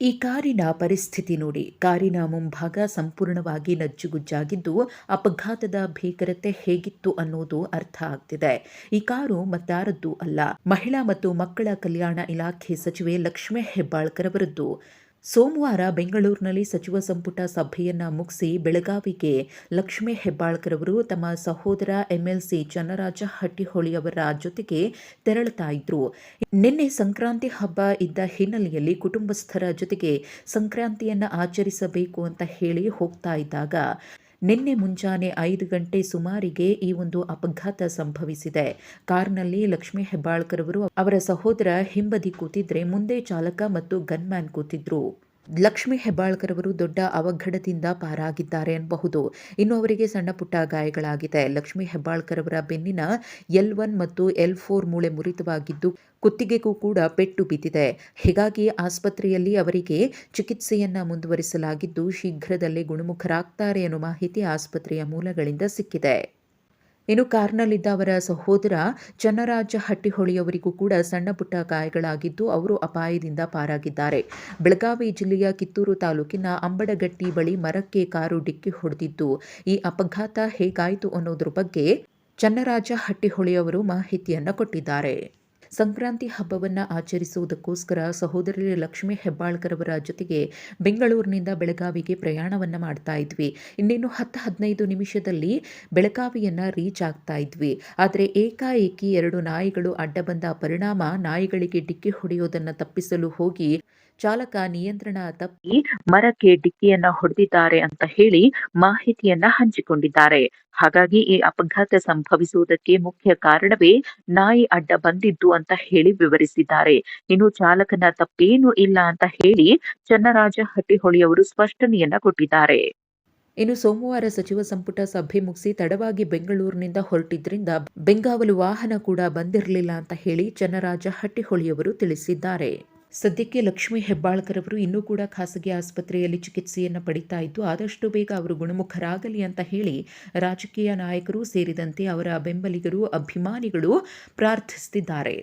ಈ ಕಾರಿನ ಪರಿಸ್ಥಿತಿ ನೋಡಿ. ಕಾರಿನ ಮುಂಭಾಗ ಸಂಪೂರ್ಣವಾಗಿ ನಜ್ಜುಗುಜ್ಜಾಗಿದ್ದು, ಅಪಘಾತದ ಭೀಕರತೆ ಹೇಗಿತ್ತು ಅನ್ನೋದು ಅರ್ಥ ಆಗ್ತಿದೆ. ಈ ಕಾರು ಮತ್ತಾರದ್ದು ಅಲ್ಲ. ಮಹಿಳಾ ಮತ್ತು ಮಕ್ಕಳ ಕಲ್ಯಾಣ ಇಲಾಖೆ ಸಚಿವೆ ಲಕ್ಷ್ಮೇ ಹೆಬ್ಬಾಳ್ಕರ್ ಅವರದ್ದು. ಸೋಮವಾರ ಬೆಂಗಳೂರಿನಲ್ಲಿ ಸಚಿವ ಸಂಪುಟ ಸಭೆಯನ್ನ ಮುಗಿಸಿ ಬೆಳಗಾವಿಗೆ ಲಕ್ಷ್ಮೀ ಹೆಬ್ಬಾಳ್ಕರ್ ಅವರು ತಮ್ಮ ಸಹೋದರ ಎಂಎಲ್ಸಿ ಚನ್ನರಾಜ ಹಟ್ಟಿಹೊಳಿ ಅವರ ಜೊತೆಗೆ ತೆರಳುತ್ತಾ ಇದ್ರು. ನಿನ್ನೆ ಸಂಕ್ರಾಂತಿ ಹಬ್ಬ ಇದ್ದ ಹಿನ್ನೆಲೆಯಲ್ಲಿ ಕುಟುಂಬಸ್ಥರ ಜೊತೆಗೆ ಸಂಕ್ರಾಂತಿಯನ್ನ ಆಚರಿಸಬೇಕು ಅಂತ ಹೇಳಿ ಹೋಗ್ತಾ ಇದ್ದಾಗ ನಿನ್ನೆ ಮುಂಜಾನೆ ಐದು ಗಂಟೆ ಸುಮಾರಿಗೆ ಈ ಒಂದು ಅಪಘಾತ ಸಂಭವಿಸಿದೆ. ಕಾರ್ನಲ್ಲಿ ಲಕ್ಷ್ಮೀ ಹೆಬ್ಬಾಳ್ಕರ್ ಅವರು ಅವರ ಸಹೋದರ ಹಿಂಬದಿ ಕೂತಿದ್ರೆ ಮುಂದೆ ಚಾಲಕ ಮತ್ತು ಗನ್ಮ್ಯಾನ್ ಕೂತಿದ್ರು. ಲಕ್ಷ್ಮೀ ಹೆಬ್ಬಾಳ್ಕರ್ ಅವರು ದೊಡ್ಡ ಅವಘಡದಿಂದ ಪಾರಾಗಿದ್ದಾರೆ ಎನ್ನಬಹುದು. ಇನ್ನು ಅವರಿಗೆ ಸಣ್ಣ ಪುಟ್ಟ ಗಾಯಗಳಾಗಿದೆ. ಲಕ್ಷ್ಮೀ ಹೆಬ್ಬಾಳ್ಕರ್ ಅವರ ಬೆನ್ನಿನ ಎಲ್ ಒನ್ ಮತ್ತು ಎಲ್ ಫೋರ್ ಮೂಳೆ ಮುರಿತವಾಗಿದ್ದು ಕುತ್ತಿಗೆಗೂ ಕೂಡ ಪೆಟ್ಟು ಬಿದ್ದಿದೆ. ಹೀಗಾಗಿ ಆಸ್ಪತ್ರೆಯಲ್ಲಿ ಅವರಿಗೆ ಚಿಕಿತ್ಸೆಯನ್ನ ಮುಂದುವರಿಸಲಾಗಿದ್ದು ಶೀಘ್ರದಲ್ಲೇ ಗುಣಮುಖರಾಗ್ತಾರೆ ಎನ್ನುವ ಮಾಹಿತಿ ಆಸ್ಪತ್ರೆಯ ಮೂಲಗಳಿಂದ ಸಿಕ್ಕಿದೆ. ಇನ್ನು ಕಾರ್ನಲ್ಲಿದ್ದ ಅವರ ಸಹೋದರ ಚನ್ನರಾಜ ಹಟ್ಟಿಹೊಳಿಯವರಿಗೂ ಕೂಡ ಸಣ್ಣ ಪುಟ್ಟ ಗಾಯಗಳಾಗಿದ್ದು ಅವರು ಅಪಾಯದಿಂದ ಪಾರಾಗಿದ್ದಾರೆ. ಬೆಳಗಾವಿ ಜಿಲ್ಲೆಯ ಕಿತ್ತೂರು ತಾಲೂಕಿನ ಅಂಬಡಗಟ್ಟಿ ಬಳಿ ಮರಕ್ಕೆ ಕಾರು ಡಿಕ್ಕಿ ಹೊಡೆದಿದ್ದು ಈ ಅಪಘಾತ ಹೇಗಾಯಿತು ಅನ್ನೋದ್ರ ಬಗ್ಗೆ ಚನ್ನರಾಜ ಹಟ್ಟಿಹೊಳಿಯವರು ಮಾಹಿತಿಯನ್ನು ಕೊಟ್ಟಿದ್ದಾರೆ. ಸಂಕ್ರಾಂತಿ ಹಬ್ಬವನ್ನು ಆಚರಿಸುವುದಕ್ಕೋಸ್ಕರ ಸಹೋದರಿ ಲಕ್ಷ್ಮಿ ಹೆಬ್ಬಾಳ್ಕರ್ ಅವರ ಜೊತೆಗೆ ಬೆಂಗಳೂರಿನಿಂದ ಬೆಳಗಾವಿಗೆ ಪ್ರಯಾಣವನ್ನು ಮಾಡ್ತಾ ಇದ್ವಿ. ಇನ್ನೇನು ಹತ್ತು ಹದಿನೈದು ನಿಮಿಷದಲ್ಲಿ ಬೆಳಗಾವಿಯನ್ನು ರೀಚ್ ಆಗ್ತಾ ಇದ್ವಿ. ಆದರೆ ಏಕಾಏಕಿ ಎರಡು ನಾಯಿಗಳು ಅಡ್ಡ ಬಂದ ಪರಿಣಾಮ ನಾಯಿಗಳಿಗೆ ಡಿಕ್ಕಿ ಹೊಡೆಯೋದನ್ನು ತಪ್ಪಿಸಲು ಹೋಗಿ ಚಾಲಕ ನಿಯಂತ್ರಣ ತಪ್ಪಿ ಮರಕ್ಕೆ ಡಿಕ್ಕಿಯನ್ನ ಹೊಡೆದಿದ್ದಾರೆ ಅಂತ ಹೇಳಿ ಮಾಹಿತಿಯನ್ನ ಹಂಚಿಕೊಂಡಿದ್ದಾರೆ. ಹಾಗಾಗಿ ಈ ಅಪಘಾತ ಸಂಭವಿಸುವುದಕ್ಕೆ ಮುಖ್ಯ ಕಾರಣವೇ ನಾಯಿ ಅಡ್ಡ ಬಂದಿದ್ದು ಅಂತ ಹೇಳಿ ವಿವರಿಸಿದ್ದಾರೆ. ಇನ್ನು ಚಾಲಕನ ತಪ್ಪೇನೂ ಇಲ್ಲ ಅಂತ ಹೇಳಿ ಚನ್ನರಾಜ ಹಟ್ಟಿಹೊಳಿಯವರು ಸ್ಪಷ್ಟನೆಯನ್ನ ಕೊಟ್ಟಿದ್ದಾರೆ. ಇನ್ನು ಸೋಮವಾರ ಸಚಿವ ಸಂಪುಟ ಸಭೆ ಮುಗಿಸಿ ತಡವಾಗಿ ಬೆಂಗಳೂರಿನಿಂದ ಹೊರಟಿದ್ರಿಂದ ಬೆಂಗಾವಲು ವಾಹನ ಕೂಡ ಬಂದಿರಲಿಲ್ಲ ಅಂತ ಹೇಳಿ ಚನ್ನರಾಜ ಹಟ್ಟಿಹೊಳಿಯವರು ತಿಳಿಸಿದ್ದಾರೆ. ಸದ್ಯಕ್ಕೆ ಲಕ್ಷ್ಮೀ ಹೆಬ್ಬಾಳ್ಕರ್ ಅವರು ಇನ್ನೂ ಕೂಡ ಖಾಸಗಿ ಆಸ್ಪತ್ರೆಯಲ್ಲಿ ಚಿಕಿತ್ಸೆಯನ್ನು ಪಡಿತಾ ಇದ್ದು, ಆದಷ್ಟು ಬೇಗ ಅವರು ಗುಣಮುಖರಾಗಲಿ ಅಂತ ಹೇಳಿ ರಾಜಕೀಯ ನಾಯಕರು ಸೇರಿದಂತೆ ಅವರ ಬೆಂಬಲಿಗರು, ಅಭಿಮಾನಿಗಳು ಪ್ರಾರ್ಥಿಸುತ್ತಿದ್ದಾರೆ